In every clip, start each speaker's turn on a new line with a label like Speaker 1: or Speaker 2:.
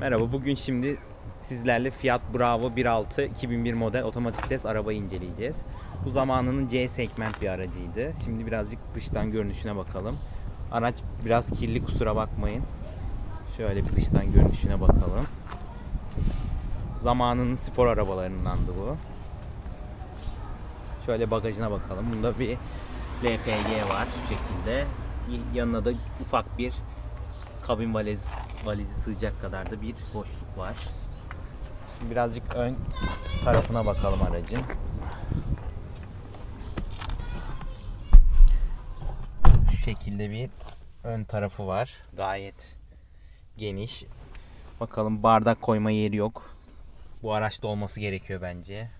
Speaker 1: Merhaba, bugün şimdi sizlerle Fiat Bravo 1.6 2001 model otomatik vites arabayı inceleyeceğiz. Bu zamanının C segment bir aracıydı. Şimdi birazcık dıştan görünüşüne bakalım. Araç biraz kirli kusura bakmayın. Şöyle bir dıştan görünüşüne bakalım. Zamanının spor arabalarındandı bu. Şöyle bagajına bakalım. Bunda bir LPG var şu şekilde. Yanına da ufak bir kabin valiz, valizi sığacak kadar da bir boşluk var. Şimdi birazcık ön tarafına bakalım aracın. Şu şekilde bir ön tarafı var. Gayet geniş. Bakalım bardak koyma yeri yok. Bu araçta olması gerekiyor bence.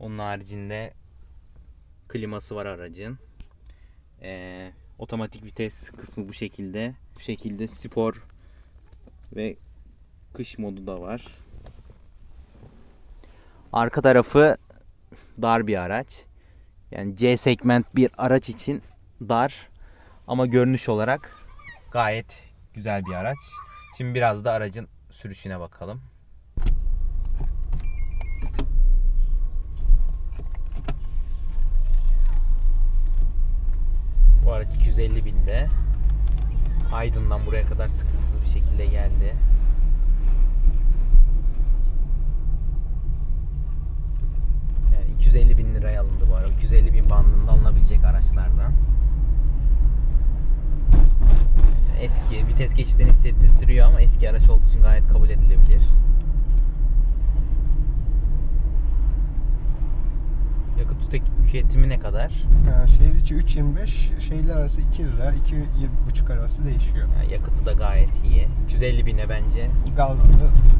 Speaker 1: Onun haricinde kliması var aracın. Ee, otomatik vites kısmı bu şekilde. Bu şekilde spor ve kış modu da var. Arka tarafı dar bir araç. Yani C segment bir araç için dar ama görünüş olarak gayet güzel bir araç. Şimdi biraz da aracın sürüşüne bakalım. Bu araç 250 binde. Aydın'dan buraya kadar sıkıntısız bir şekilde geldi. Yani 250 bin liraya alındı bu araba. 250 bin bandında alınabilecek araçlardan. Eski vites geçişlerini hissettiriyor ama eski araç olduğu için gayet kabul edilebilir. Tüketimi ne kadar?
Speaker 2: Ee, şehir içi 3.25, şehirler arası 2 lira, 2.5 arası değişiyor.
Speaker 1: Yani yakıtı da gayet iyi. 250 bine bence
Speaker 2: Gazlı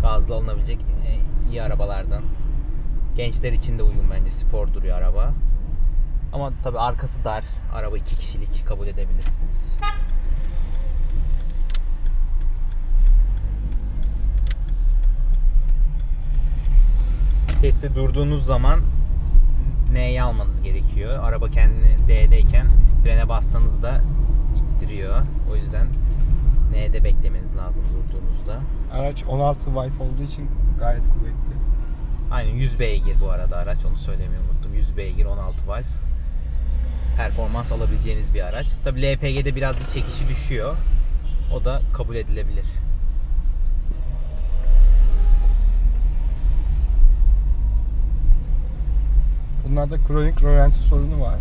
Speaker 1: gazla alınabilecek e, iyi arabalardan. Gençler için de uygun bence. Spor duruyor araba. Ama tabi arkası dar. Araba iki kişilik kabul edebilirsiniz. Viteste durduğunuz zaman N'ye almanız gerekiyor. Araba kendini D'deyken frene bassanız da ittiriyor. O yüzden N'de beklemeniz lazım durduğunuzda.
Speaker 2: araç 16 valve olduğu için gayet kuvvetli.
Speaker 1: Aynen 100 beygir bu arada araç onu söylemeyi unuttum. 100 beygir 16 valve. Performans alabileceğiniz bir araç. Tabi LPG'de birazcık çekişi düşüyor. O da kabul edilebilir.
Speaker 2: Bunlarda kronik rölanti sorunu var.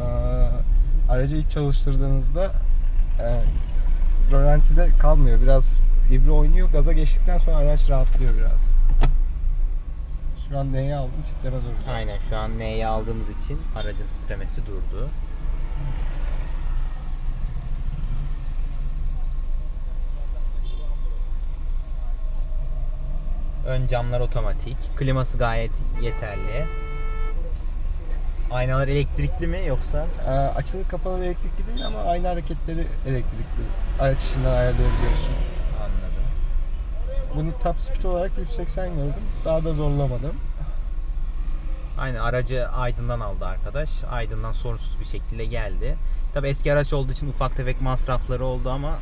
Speaker 2: Ee, aracı ilk çalıştırdığınızda e, rölantide kalmıyor. Biraz ibre oynuyor. Gaza geçtikten sonra araç rahatlıyor biraz. Şu an neye aldım? Titreme durdu.
Speaker 1: Aynen şu an N'ye aldığımız için aracın titremesi durdu. Ön camlar otomatik. Kliması gayet yeterli. Aynalar elektrikli mi yoksa?
Speaker 2: Ee, açılı kapalı elektrikli değil ama aynı hareketleri elektrikli. Araç içinden ayarlayabiliyorsun.
Speaker 1: Anladım.
Speaker 2: Bunu top speed olarak 180 gördüm. Daha da zorlamadım.
Speaker 1: Aynen aracı Aydın'dan aldı arkadaş. Aydın'dan sorunsuz bir şekilde geldi. Tabi eski araç olduğu için ufak tefek masrafları oldu ama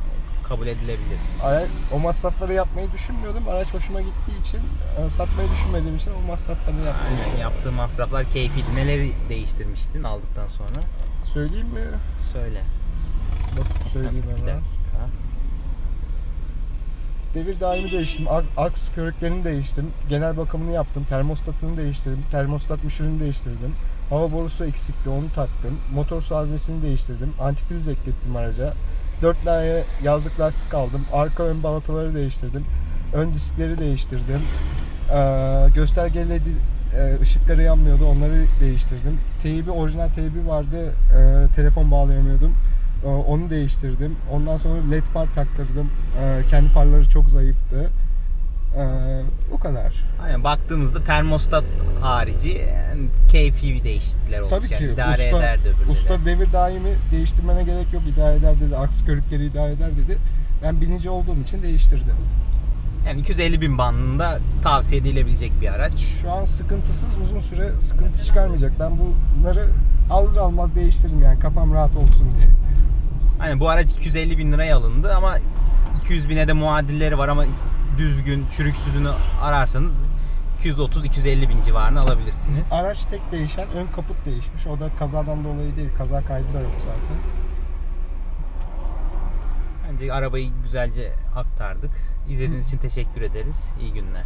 Speaker 1: kabul edilebilir.
Speaker 2: Ara, o masrafları yapmayı düşünmüyordum. Araç hoşuma gittiği için, e, satmayı düşünmediğim için o masrafları yapmayı
Speaker 1: Aynen
Speaker 2: düşünüyorum.
Speaker 1: yaptığı masraflar keyifliydi. Neleri değiştirmiştin aldıktan sonra?
Speaker 2: Söyleyeyim mi?
Speaker 1: Söyle.
Speaker 2: Bak söyleyeyim
Speaker 1: bir
Speaker 2: hemen.
Speaker 1: dakika.
Speaker 2: Devir daimi değiştim. Aks, aks körüklerini değiştirdim. Genel bakımını yaptım. Termostatını değiştirdim. Termostat müşürünü değiştirdim. Hava borusu eksikti. Onu taktım. Motor su haznesini değiştirdim. Antifriz eklettim araca. 4 tane yazlık lastik aldım. Arka ön balataları değiştirdim. Ön diskleri değiştirdim. Ee, gösterge led e, ışıkları yanmıyordu. Onları değiştirdim. Teybi, orijinal teybi vardı. Ee, telefon bağlayamıyordum. Ee, Onu değiştirdim. Ondan sonra led far taktırdım. Ee, Kendi farları çok zayıftı. Ee, O kadar.
Speaker 1: Aynen baktığımızda termostat harici yani keyfi bir değişiklikler olmuş.
Speaker 2: Tabii
Speaker 1: yani
Speaker 2: ki
Speaker 1: idare
Speaker 2: usta,
Speaker 1: ederdi öbürleri.
Speaker 2: usta devir daimi değiştirmene gerek yok idare eder dedi. Aks körükleri idare eder dedi. Ben binici olduğum için değiştirdim.
Speaker 1: Yani 250 bin bandında tavsiye edilebilecek bir araç.
Speaker 2: Şu an sıkıntısız uzun süre sıkıntı çıkarmayacak. Ben bunları alır almaz değiştiririm yani kafam rahat olsun diye.
Speaker 1: Hani bu araç 250 bin liraya alındı ama 200 bine de muadilleri var ama düzgün, çürüksüzünü ararsanız 230-250 bin civarını alabilirsiniz.
Speaker 2: Araç tek değişen ön kaput değişmiş. O da kazadan dolayı değil. Kaza kaydı da yok zaten.
Speaker 1: Bence arabayı güzelce aktardık. İzlediğiniz için teşekkür ederiz. İyi günler.